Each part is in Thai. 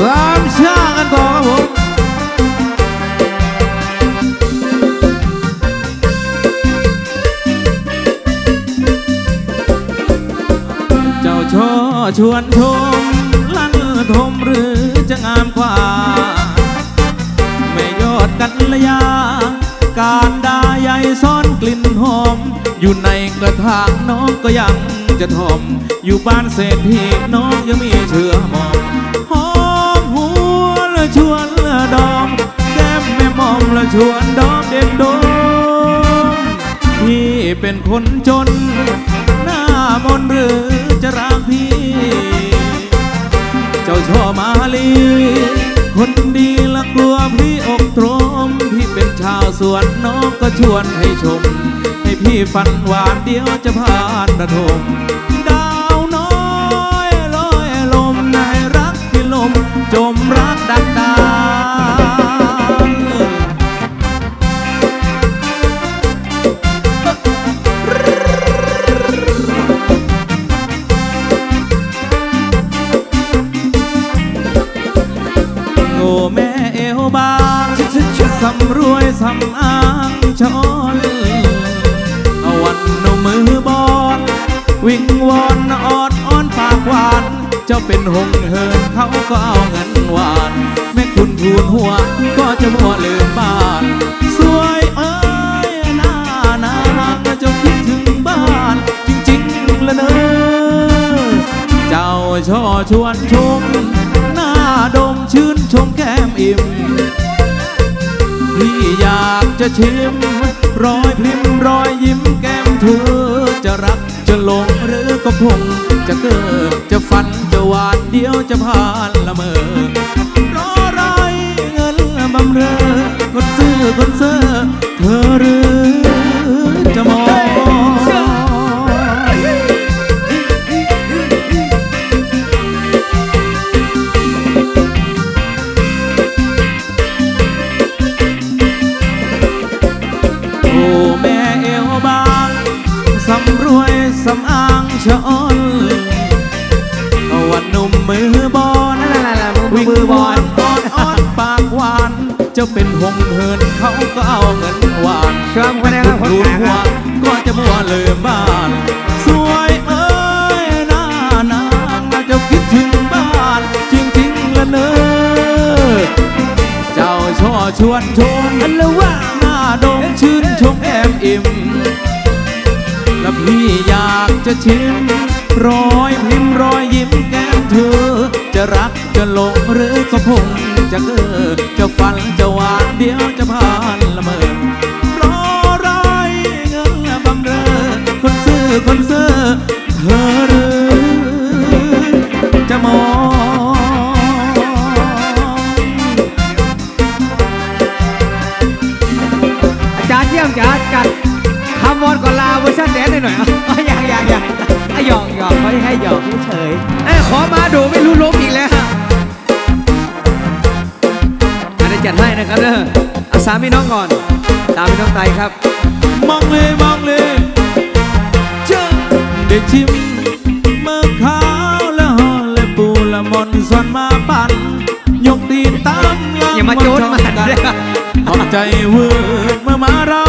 สามชากันต่อครับผมเจ้าช่อชวนชมลั่นทมหรือจะงามกว่า ไม่ยอดกันละยา การดาใหญ่ซ่อนกลิ่นหอม อยู่ในกระถางน้องก็ยังจะทอม อยู่บ้านเศรษฐีน้องยังมีเชื่อหมอม ชวนดอมเด็ดโดมพี่เป็นคนจน หน้ามนหรือจะรักพี่ เจ้าช่อมาลี คนดีละกลัวพี่อกตรม พี่เป็นชาวสวนน้องก็ชวนให้ชม ให้พี่ฝันหวานเดียวจะผ่านระทมดาวน้อยลอยลมนายรักพี่ลมจมรัก สำรวยสำอางชอนเอาวันนมมือบอด วิ่งวอนออดอ้อนปากหวาน เจ้าเป็นหงเหินเขาก็เอาเงินหวาน แม่คุณทูลหัวก็จะมัวลืมบ้าน สวยเอ้ยหน้านางเจ้าคิดถึงบ้าน จริงๆละเนอเจ้าช่อชวนชม หน้าดมชื่นชมแก้มอิ่มากจะชิม รอยพริมรอยยิ้มแก้มเธอ จะรักจะหลงหรือก็คงจะเกิดจะฝันจะหวานเดียวจะผ่านละเมอรอไรเงินบำเรอคนซื้อคนเซอเธอหรือ จ้าเป็นหงเหินเขาก็เอาเงินหวานชมคนนี้ครับคนรูกลางหัควรับก็จะมัวเลืมบ้าน สวยเอ้ยหน้านางเจ้าคิดถึงบ้าน จริงๆละเนอเจ้าช่อชวนชนอันละว่าหน้าดมชื่นชมแอมอิ่ม และพี่อยากจะชิมรอยพิมพ์รอยยิ้มแก้มเธอ จะรักจะหลงหรือก็พง จะเกิดจะฝันจะหวานเดียวจะผ่านละเมอรอรอยเงินบำเรอคนซื้อคนเสื้อเธอหรือจะมองอาจารย์เยี่ยมจ้าจัดคำวอนก่อนลาเวอร์ชันแดนหน่อยๆเออยากอย่ากอยากอะหยอกหยอกเขาให้หยอกเฉยเอ้ยขอมาดูไม่รู้ล้ม ครับเด้ออาสามีน้องก่อนตามพี่น้องไตครับ มองเลยมองเลยเจ้าได้ชิมเมื่อขาวและหอและปูและมอนส่วนมาปั่นยกตีนตามหลังอย่ามาโจรช่องมันกัเด้อขอบใจเวอร์เมื่อมารำ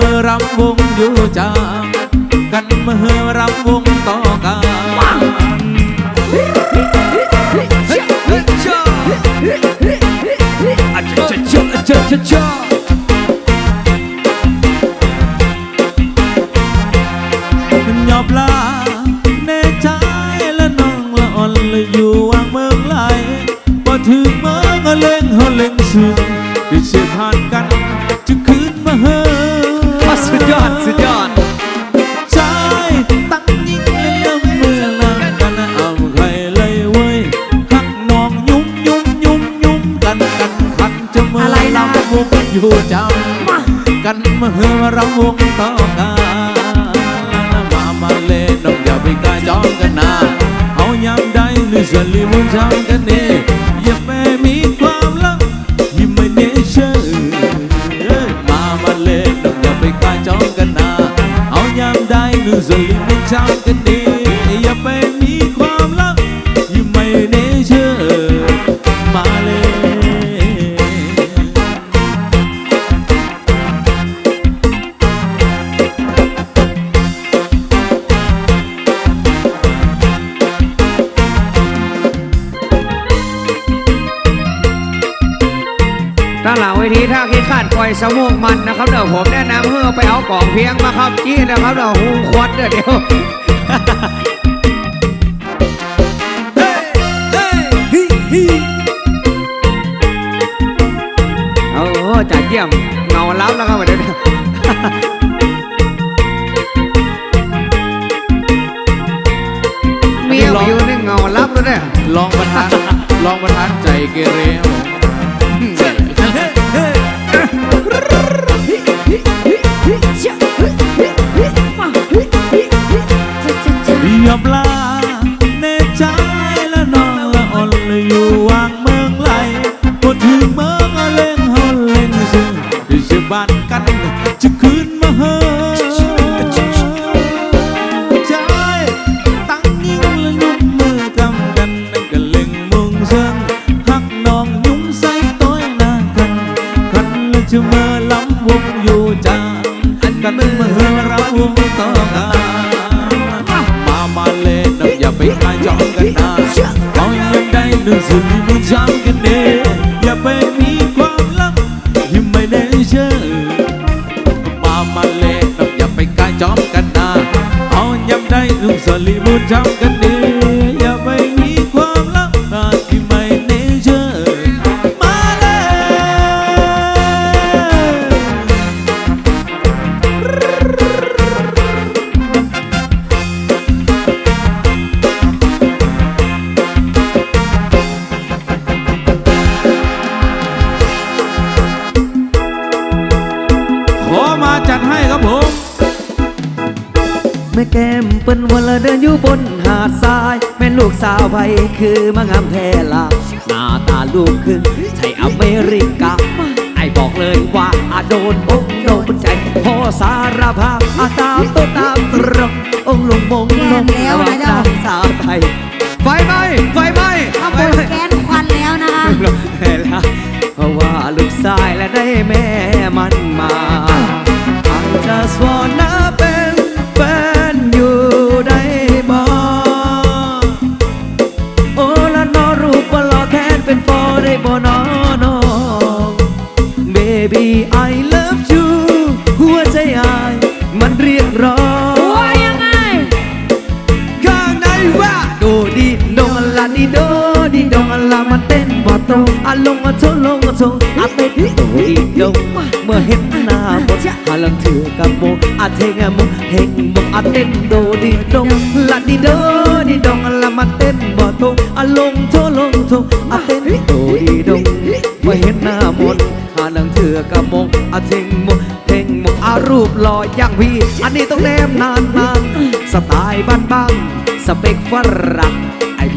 มื่อรำวงอยู่จางกันเมื่อรำวงต่อกันอะเจ้าเจ้าจจ้าเจ้าหยอบลาในใจและน้องละอ่อนและอยู่วางเมืองไหลพอถึงเมืองก็เล่งเขาเล่งซึ้งที่เสียผ่านกัน อยู่จำกันเมื่อเราวงต่อกันมามาเล่นน้องอย่าไปกล้าจองกันนาเอายามใดหรือส่วนลิมุนจำกันเองอย่าไปมีความลับมีไม่เนเชื่อมามาเล่นน้องอย่าไปกล้าจองกันนาเอายามใดหรือส่วนลิมุนจำกันเอง สมองมันนะครับเดี๋ยวผมแนะนำเพื่อไปเอากล่องเพียงมาครับจี้นะครับเดี๋ยวหูควัดเดี๋ยวเดี๋ยวโอ้โหจัดเยี่ยมเงาล้ำแล้วครับเดี๋ยวเดี๋ยวเมียอยู่ในเงาล้ำแล้วเนี่ยลองประทานลองประทานใจเกเร นอย่าไปทายจองกันนาเอายังได้นึ่งสิ่งที่มันจำกันเนอย่าไปมีความลับที่ไม่แน่เชื่อมามาเล่นอย่าไปกายจอมกันนาเอายังได้นึ่งสิ่งที่มันจำกัน ม่แก้มเปิ้นวันละเดินอยู่บนหาดทราย แม่ลูกสาวไผคือมางามแท้ละหน้าตาลูกครึ่งใช่อเมริกา ไอ้บอกเลยว่าอาโดนอกโดนใจพอสารภาพอาตามตัวตามตรงองค์ลงมงลงแย่แล้วนะเจ้าระหว่างสาวไทยไฟไหม้ไฟไหม้ข้าวไฟบนไหม้แกนควันแล้วนะคะเห็นละเพราะว่าลูกชายและได้แม่มันมาอา ลงอโชลงอโชอะเต้นโดดีดงเมื่อเห็นหน้าบดหาลังถือกับโมอะเทงอะโมเฮงโมอะเต้นโดดีดงละดีโดดีดงละมันเต้นบ่ตรงอะลงโชลงโชอะเต้นโดดีดงเมื่อเห็นหน้าหมดหาลังถือกับโมอะเทงโมเฮงโมอารูปหล่ออย่างพี่อันนี้ต้องแนมนานนานสไตล์บ้านบ้างสเปคฝรั่ง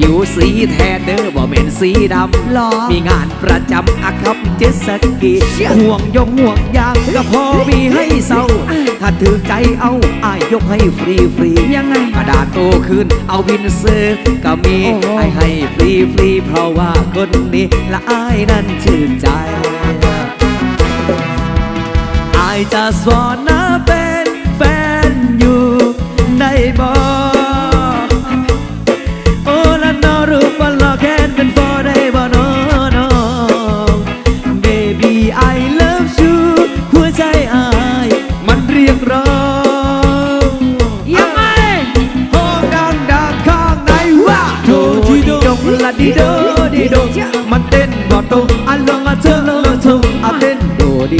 อผิวสีแทนเด้อบ่เป็นสีดำหรอ มีงานประจำอาคับเจตสกีห่วงยงห่วงยางก็พอมีให้เศร้า ถ้าถือใจเอาอายยกให้ฟรีฟรีๆยังไงกระดาษโตขึ้นเอาวินเซอร์ก็มีโอ้โหให้ให้ฟรีฟรีๆเพราะว่าคนนี้ละอายนั้นชื่นใจอายจะสอนนะเป็นแฟนอยู่ได้บ่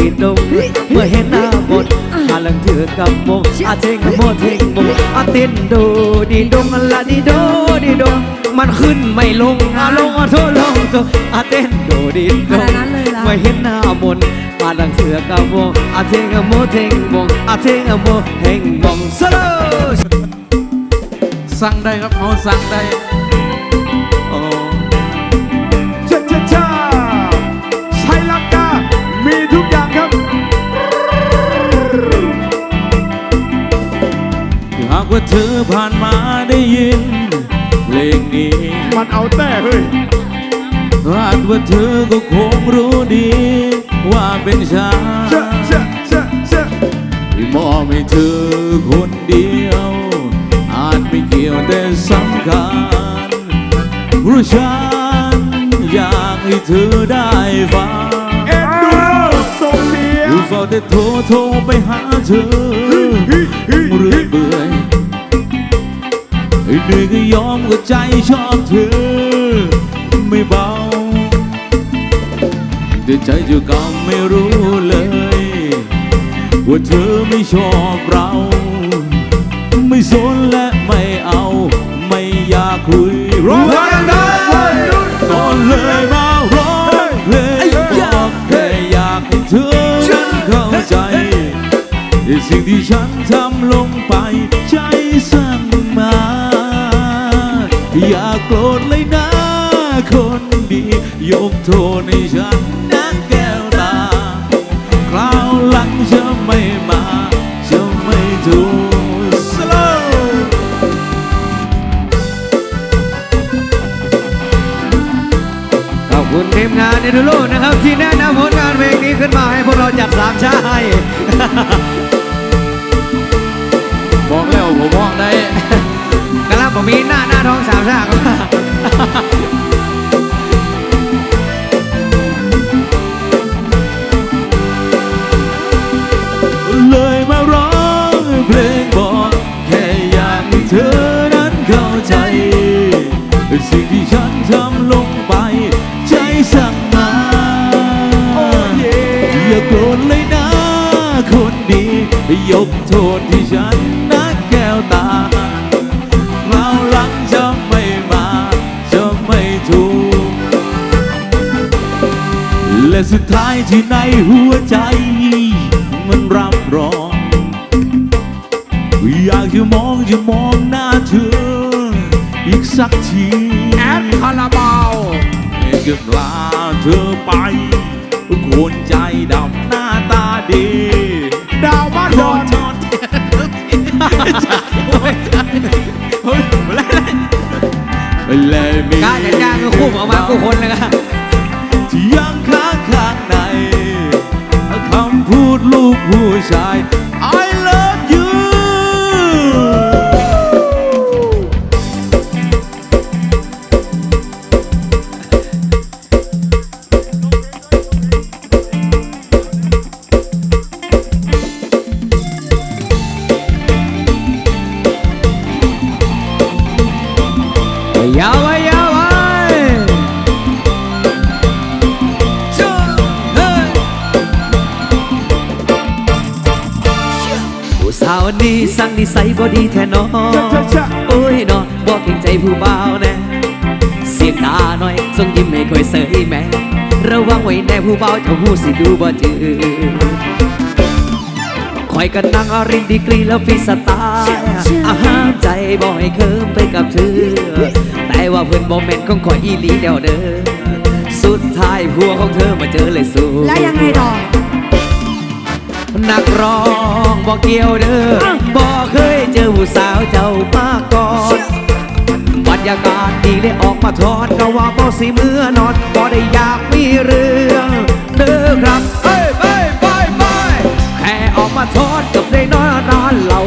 ดดีดงเมื่อเห็นหน้าหมดอาลังถือกับโมอาเทงโมเทงโมอาเต้นโดดีดงละดีโดดีดงมันขึ้นไม่ลงอาลงอะเธอลงเธอาเต้นโดดีดงเมื่อเห็นหน้ามนอาลังถือกับโมอาเทงโมเทงโมอาเทงโมเฮงโมสโลสั่งได้ครับเขาสั่งได้ ว่าเธอผ่านมาได้ยินเพลงนี้ มันเอาแต่เฮ้ยคาดว่าเธอก็คงรู้ดี ว่าเป็นฉันเชอะเชอะเชอะเชอะที่มอบให้เธอคนเดียว อาจไม่เกี่ยวแต่สำคัญเพราะฉันอยากให้เธอได้ฟังเอ็นดูส่งเสียงอยู่เฝ้าแต่โทรโทรไปหาเธอ เหนื่อยก็ยอมก็ใจชอบเธอ ไม่เบาแต่ใจจ้ากรรมไม่รู้เลย ว่าเธอไม่ชอบเรา ไม่สนและไม่เอา ไม่อยากคุยร้องดังๆก็เลยมาร้องเพลงบอกแค่อยากให้เธอฉันเข้าใจในสิ่งที่ฉันทำลง โทษให้ฉันนะแก้วตาคราวหลังจะไม่มาจะไม่ถูกสโลว์ขอบคุณทีมงานเอดูโลนะครับ ที่แนะนำผลงานเพลงนี้ขึ้นมาให้พวกเราจัดสามชาให้บอกแล้วผมมองได้กำลังผมมีหน้าหน้าท้องสามชาค ยกโทษที่ฉันนะแก้วตาคราวหลังจะไม่มาจะไม่ถูก และสุดท้ายที่ในหัวใจ มันรับรอง อยากจะมองจะมองหน้าเธอ อีกสักทีแอดคาราบาวเมื่อกลาเธอไป คนใจดำหน้าตาดี เลยมีกาจะจ้างก็คู่ออกมาคู่คนเลยครับที่ยังค้างข้างในคำพูดลูกผู้ชายาวนี้สั่งนิสัยบ่ดีแท้น้อชะชะชะโอ้ยน้อบอกเกรงใจผู้บ่าวแน่เสียงตาหน่อยส่งยิ้มให้คอยเสยแม่ระวังไว้แน่ผู้บ่าวเจ้าหูสิดูบ่จืดคอยกันนั่งอารินดีกรีแล้วฟิสไตล์อาหารใจบ่ให้เคิมไปกับเธอ แต่ว่าเพื่อนโมเมนต์ของคอยอีหลีเดียวเด้อสุดท้ายผัวของเธอมาเจอเลยสู้แล้วยังไงต่อ นักร้องบอกเกี่ยวเด้อบอกเคยเจอผู้สาวเจ้ามาก่อนบรรยากาศดีได้ออกมาทอนก็ว่าบ่สิเมื่อนอนบ่ได้อยากมีเรื่องเด้อครับเอ้ยไปไปไปแค่ออกมาทอนกับได้นอนนานเหล่า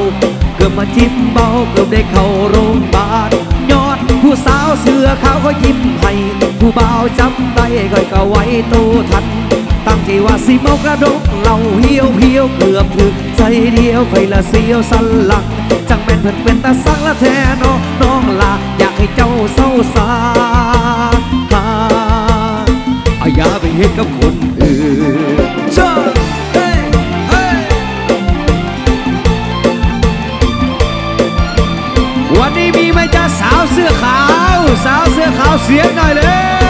เกือบมาจิ้มเบาเกือบได้เข้าโรงพยาบาลยอดผู้สาวเสือขาวก็ยิ้มให้ผู้บ่าวจำได้ก็ก็ไว้โตทัน ตั้งใจว่าสิเมากระดกเหล่าเหี่ยวเพียวเกือบถึกใจเดียวค่อยละเสียวสันหลังจังแม่นเพิ่นเป็นตาสังละแท้น้องน้องละอยากให้เจ้าเศร้าสาหาเอาอย่าไปเฮ็ดกับคนอื่นเจ้าวันนี้มีไหมจ้าสาวเสื้อขาว สาวเสื้อขาวเสียงหน่อยเร็ว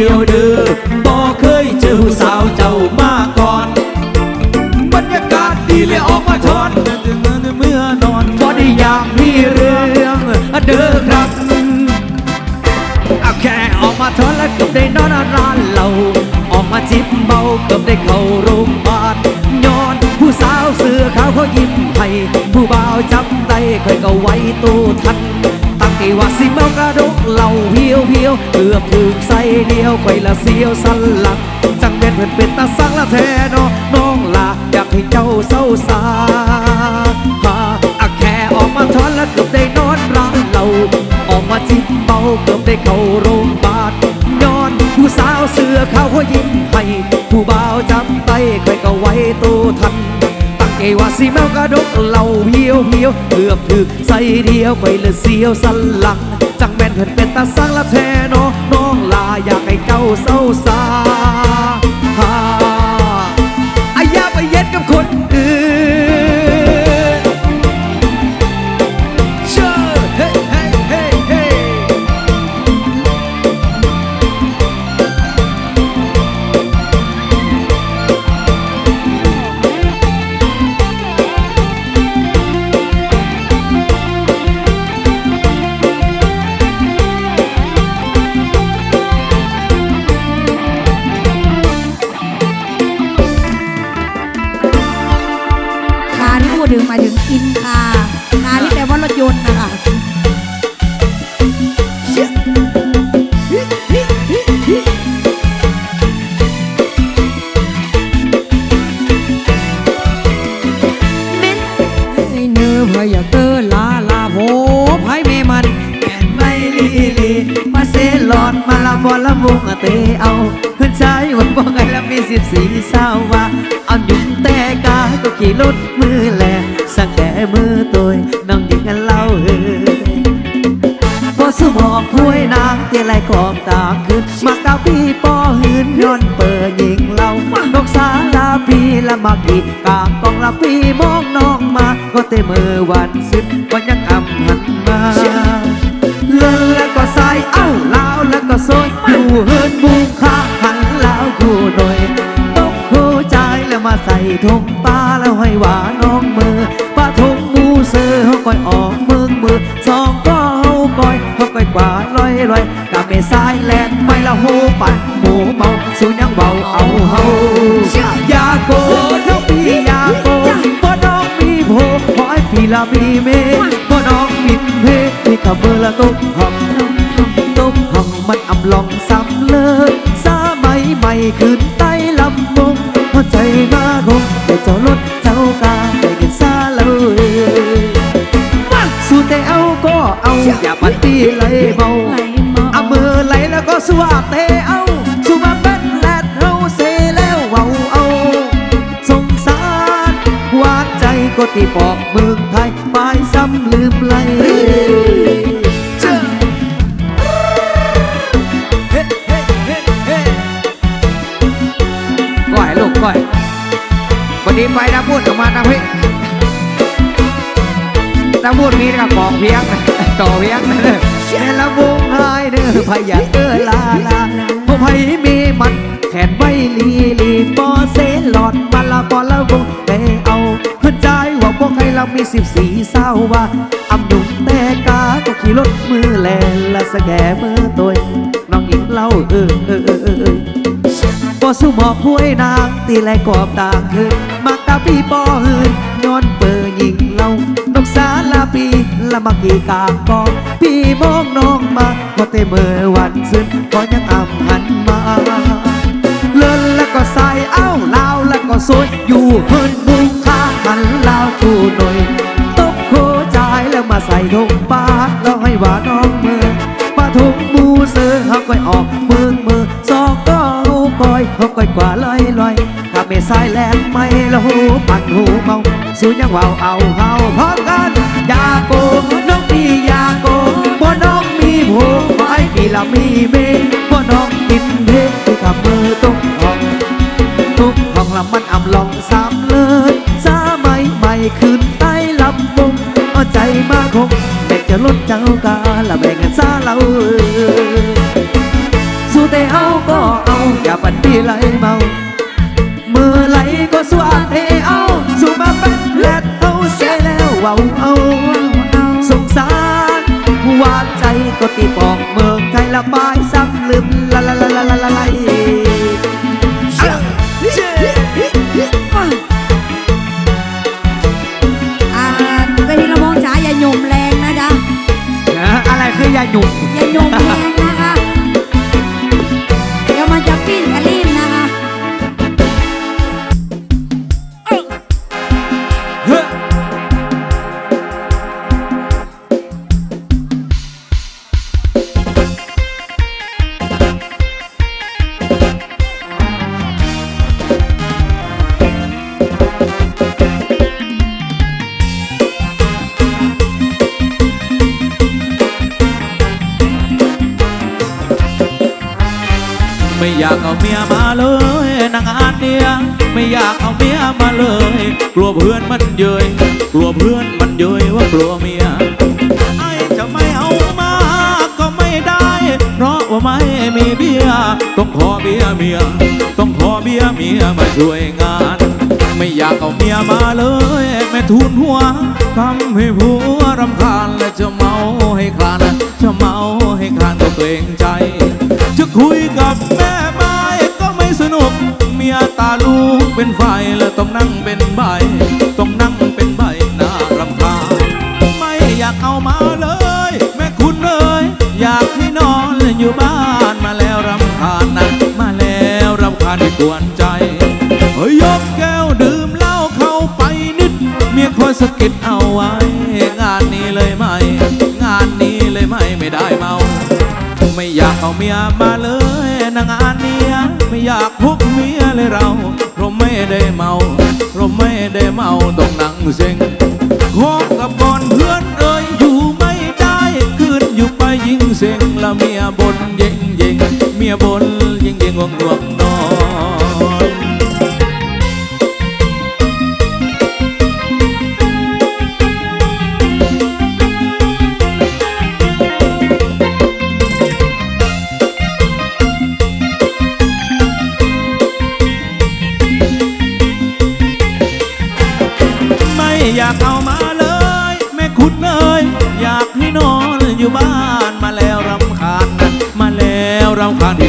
ียวเดือบอเคยเจอสาวเจ้ามาก่อน บรรยากาศดีเลยออกมาชอนเมื่อนอนบ่ได้อยากมีเรื่องเด้อครับเอาแค่ออกมาทอนแล้วก็ได้นอนร้านเราออกมาจิบเบาก็ได้เข้าโรงพบาดย้อนผู้สาวเสื้อขาวเขายิ้มให้ผู้บ่าวจำไตเค่ยก็ไว้ตู้ทัน ว่าสิเมากระดกเหล่าเพียวเพียวเกือบถึงใส่เดียวค่ละเสียวสันหลัง จังเป็นเพื่อนเป็นตาสังละแท้เนาะน้องลาอยากให้เจ้าเศร้าสาหาอะแค่ออกมาทอนแล้วเกือบได้นอนร้านเรา ออกมาจิบเบาเกือบได้เข้าโรงพยาบาลย้อนผู้สาวเสื้อขาวเขายิ้มให้ผู้บ่าวจำไต้ค่ก็ไว้ตัวทัน ตั้งว่าสิแมวกระดกเหล่าเพียวเพียวเกือบถึกใส่เดียวไปเลยเสียวสันหลัง จังแม่นเพิ่นเป็นตาสังละแท้เนาะน้องลาอยากให้เจ้าเศร้าสา บอละมุงอะเตเอาเพื่อนชายว่าบอกไงละมีสิบสี่เศร้าวว่าเอาหยุ่งแต่กาก็ขี่รถมือแหลสังแก่มือตัวน้องยิงกันเล่าเฮ้พอสมองถ้วยนางเตียไรกอบตาขึ้นมากาพี่ปอหืนย้อนเปิดยิงเรานกสาลาพีละมากีกางกองละพี่มองน้องมา ก็เตมือวันสิบก็ยังอำหันมา มา วาเตเอาสู้มาเป็นแลดเฮาเซแล้วเว้าเอาสงสารหวานใจก็ที่ปอกเมืองไทยไปซ้ำลืมไหลก้อยลูกก้อยวันนี้ไปนะพูดออกมานะพี่ตะพูดมีกับกองเพียงต่อเพียงนะเด้อเชละวงหาย เด้อพยาเออลาลาผู้ไผมีมัน แขนไม่ลีลีปอเซหลอดมาละปอละวงแต่เอาเพื่อใจว่าพวกใครเรามีสิบสี่เศร้าว่าอำดุงแต่กาก็ขี่รถมือแลละสแกมือตัวน้องหญิงเล่าเออเออเออเออเออปอสู้หมอกห้วยนางตีแลกอบต่างคืนมักตาปีปอหืนย้อนเปิดยิงเรานกสาลาปีละมากีกากองพี่มองน้องมา พอเตเมื่อวันซึ้นก็ยังอ่ำหันมาเลินแล้วก็ใส่เอ้าลาวแล้วก็สวยอยู่เพิ่นบุงค้าหันลาวคู่หน่อยตบโคใจายแล้วมาใส่ทงปาดแล้วให้ว่าน้องเมืองมาทุกมูเสือเขาก็ออกเมืองมือสองก็หูก้อยเขาก็กว่าลอยลอยข้าไม่สายแลนไม่ละหูปัดหูเมาสู้ยังว่าวเอาเฮาพร้อมกันอย่าโกงน้องพี่อย่าโกงบ่น้อง ว้พี่ละมีเมบ่น้องกินเพชรที่ขับมือตุ้งห้องทุกห้องละมันอ่ำลองซ้ำเลยสามัยใหม่คืนใต้ลำวงเอาใจมาคงเด็กจะลดเจ้ากาละแบ่งกันซาเราสู้แต่เอาก็เอาอย่าปันพี่ไหลเมาเมื่อไหลก็สวาเทเอาสู้มาเป็นแลดเอาเสียแล้วเว้าเอาสงสารหวานใจก็ตีป ไม่อยากเอาเมียมาเลย แม่ทุนหัวทำให้ผัวรำคาญและจะเมาให้คลานจะเมาให้คลานก็เกรงใจ จะคุยกับแม่ไม้ก็ไม่สนุก เมียตาลูกเป็นไฟแล้วต้องนั่งเป็นใบ ต้องนั่งเป็นใบน่ารำคาญไม่อยากเอามาเลย แม่คุณเอ้ยอยากให้นอนอยู่บ้านมาแล้วรำคาญนะมาแล้วรำคาญที่กวน สะกิดเอาไว้ งานนี้เลยไหมงานนี้เลยไหมไม่ได้เมา ไม่อยากเอาเมียมาเลยนางานเนียไม่อยากพกเมียเลยเราเราไม่ได้เมาเราไม่ได้เมาต้องนั่งเซ็งคบกับก่อนเพื่อนเอ่ยอยู่ไม่ได้คืนอยู่ไปยิ่งเซ็งละเมียบนเย่งเย่งเมียบนเย่งเย่งงวงงวง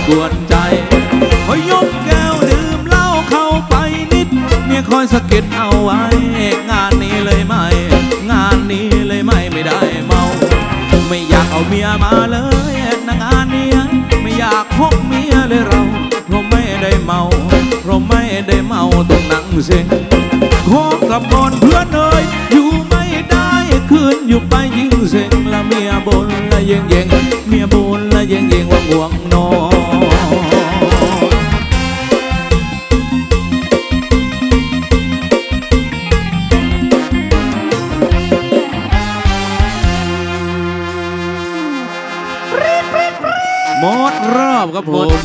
กวนใจพอยกแก้วดื่มเหล้าเข้าไปนิด เมียคอยสะกิดเอาไว้ งานนี้เลยไหมงานนี้เลยไหมไม่ได้เมา ไม่อยากเอาเมียมาเลยนางานนี้ไม่อยากพกเมียเลยเรา เพราะไม่ได้เมา เพราะไม่ได้เมาต้องนั่งเซ็งขอกับก่อนเพื่อนเอ่ยอยู่ไม่ได้คืนอยู่ไปยิ่งเซ็งละเมียบนละเยงเยง ห